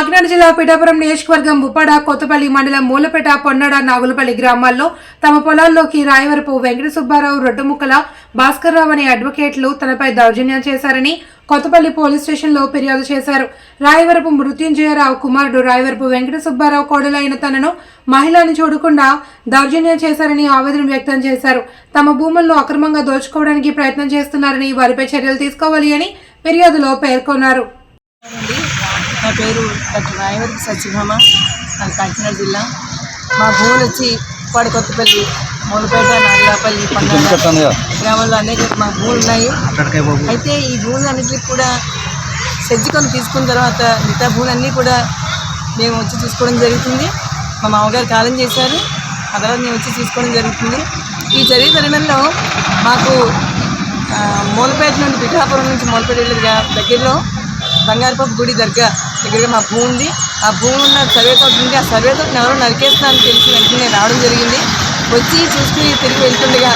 కాకినాడ జిల్లా పిఠాపురం నియోజకవర్గం ఉప్పాడ కొత్తపల్లి మండలం మూలపేట పొన్నడ నాగులపల్లి గ్రామాల్లో తమ పొలాల్లోకి రాయవరపు వెంకట సుబ్బారావు రొడ్డుముక్కల భాస్కర్రావు అనే అడ్వకేట్లు తనపై దౌర్జన్యం చేశారని కొత్తపల్లి పోలీస్ స్టేషన్లో ఫిర్యాదు చేశారు. రాయవరపు మృత్యుంజయరావు కుమారుడు రాయవరపు వెంకట సుబ్బారావు కోడలైన తనను మహిళని చూడకుండా దౌర్జన్యం చేశారని ఆవేదన వ్యక్తం చేశారు. తమ భూములను అక్రమంగా దోచుకోవడానికి ప్రయత్నం చేస్తున్నారని వారిపై చర్యలు తీసుకోవాలి అని ఫిర్యాదులో పేర్కొన్నారు. నా పేరు డాక్టర్ రాయవరపు సత్యభామ నాకు కాకినాడ జిల్లా. మా భూములు వచ్చి ఉప్పాడు కొత్తపల్లి మూలపేట నాగలాపల్లి గ్రామంలో అనేక మా భూములు ఉన్నాయి. అయితే ఈ భూములన్నింటికి కూడా సజ్జికొని తీసుకున్న తర్వాత మిగతా భూములన్నీ కూడా మేము వచ్చి చూసుకోవడం జరుగుతుంది. మా మామగారు కాలం చేశారు. ఆ తర్వాత మేము వచ్చి చూసుకోవడం జరుగుతుంది. ఈ జరిగే తరుణంలో మాకు మూలపేట నుండి పిఠాపురం నుంచి మూలపేట దగ్గరలో బంగారుపప్పు గుడి దగ్గర దగ్గరగా మా భూమి ఉంది. ఆ భూమి ఉన్న సర్వే తోట ఉంది. ఆ సర్వే తోటని ఎవరో నరికేస్తున్నారని తెలిసి వెంటనే రావడం జరిగింది. వచ్చి చూసుకుని తిరిగి వెళ్తుండగా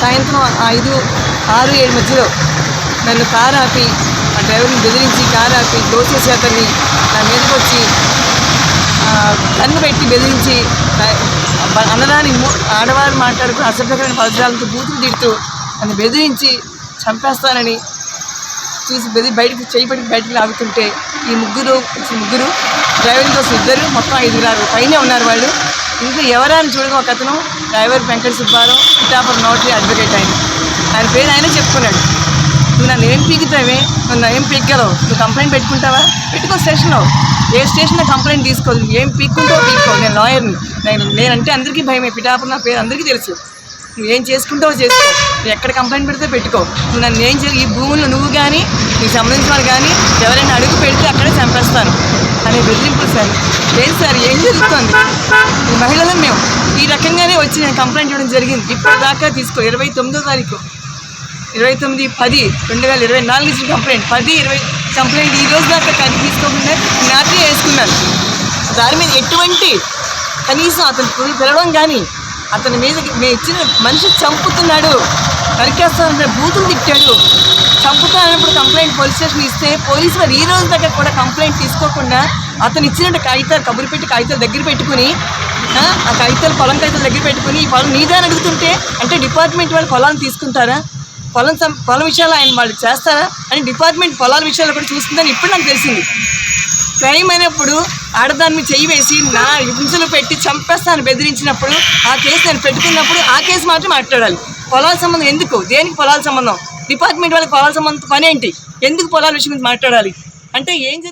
సాయంత్రం ఐదు ఆరు ఏడు మధ్యలో నన్ను కారు ఆపి ఆ డ్రైవర్ని బెదిరించి కారు ఆపి దోసేసి అతన్ని నా మీదకి వచ్చి కన్ను పెట్టి బెదిరించి అన్నదాని ఆడవారు మాట్లాడుకుని అసభ్యకరమైన పదజాలతో బూతులు తిడుతూ నన్ను బెదిరించి చంపేస్తానని చూసి బెది బయటకు చేయి బయటకు లాగుతుంటే ఈ ముగ్గురు ముగ్గురు డ్రైవర్ కోసం ఇద్దరు మొత్తం ఐదుగురు పైనే ఉన్నారు వాళ్ళు. ఇంకా ఎవరని చూడగా ఒక అతను driver Venkata Subbarao Pithapuram notary advocate ఆయన. ఆయన పేరు ఆయన చెప్పుకున్నాడు. నువ్వు నన్ను ఏం పీకుతావే? నన్ను ఏం పీక్కగలవు నువ్వు కంప్లైంట్ పెట్టుకుంటావా? పెట్టుకో స్టేషన్లో. ఏ స్టేషన్లో కంప్లైంట్ తీసుకోదు ఏం పీక్కుంటావో పీక్కో. నేను లాయర్ని. నేను నేనంటే అందరికీ భయమే. పిఠాపురం నా పేరు అందరికీ తెలుసు. నువ్వు ఏం చేసుకుంటావో చేసుకో. నువ్వు ఎక్కడ కంప్లైంట్ పెడితే పెట్టుకో. నువ్వు నన్ను ఏం చే ఈ భూములు నువ్వు కానీ నీకు సంబంధించిన వాళ్ళు కానీ ఎవరైనా అడుగు పెడితే అక్కడే చంపేస్తాను అనే బెదిరింపులు సార్. లేదు సార్ ఏం జరుగుతుంది? ఈ మహిళలు మేము. ఈ రకంగానే వచ్చి నేను కంప్లైంట్ ఇవ్వడం జరిగింది. ఇప్పటిదాకా తీసుకో ఇరవై తొమ్మిదో తారీఖు. ఇరవై తొమ్మిది పది రెండు వేల ఇరవై నాలుగు ఇచ్చిన కంప్లైంట్ పది ఇరవై కంప్లైంట్ ఈ రోజు దాకా కది తీసుకోకుండా నాటే వేసుకున్నాను. దాని మీద ఎటువంటి కనీసం అతను పిలవడం కానీ అతని మీద మేము ఇచ్చిన మనిషి చంపుతున్నాడు. నరికేస్తానంటే బూతులు తిట్టాడు. చంపుతానప్పుడు కంప్లైంట్ పోలీస్ స్టేషన్ ఇస్తే పోలీసు వారు ఈ రోజు దగ్గర కూడా కంప్లైంట్ తీసుకోకుండా అతను ఇచ్చినట్టు కాగితాలు కబురు పెట్టి కాగితాలు దగ్గర పెట్టుకుని ఆ, కాగితాలు పొలం కాగితాలు దగ్గర పెట్టుకుని ఈ పొలం నీదని అడుగుతుంటే అంటే డిపార్ట్మెంట్ వాళ్ళు పొలాన్ని తీసుకుంటారా? పొలం పొలం విషయాలు ఆయన వాళ్ళు చేస్తారా? అని డిపార్ట్మెంట్ పొలాల విషయాలు కూడా చూస్తుందని ఇప్పుడు నాకు తెలిసింది. క్రైమ్ అయినప్పుడు ఆడదాని మీద చెయ్యి వేసి నా హింసలు పెట్టి చంపేస్తాను బెదిరించినప్పుడు ఆ కేసు నేను పెట్టుకున్నప్పుడు ఆ కేసు మాత్రం మాట్లాడాలి. పొలాల సంబంధం ఎందుకు? దేనికి పొలాల సంబంధం? డిపార్ట్మెంట్ వాళ్ళకి పొలాల సంబంధం పని ఏంటి ఎందుకు పొలాల విషయం మీద మాట్లాడాలి? అంటే ఏం జరుగుతుంది?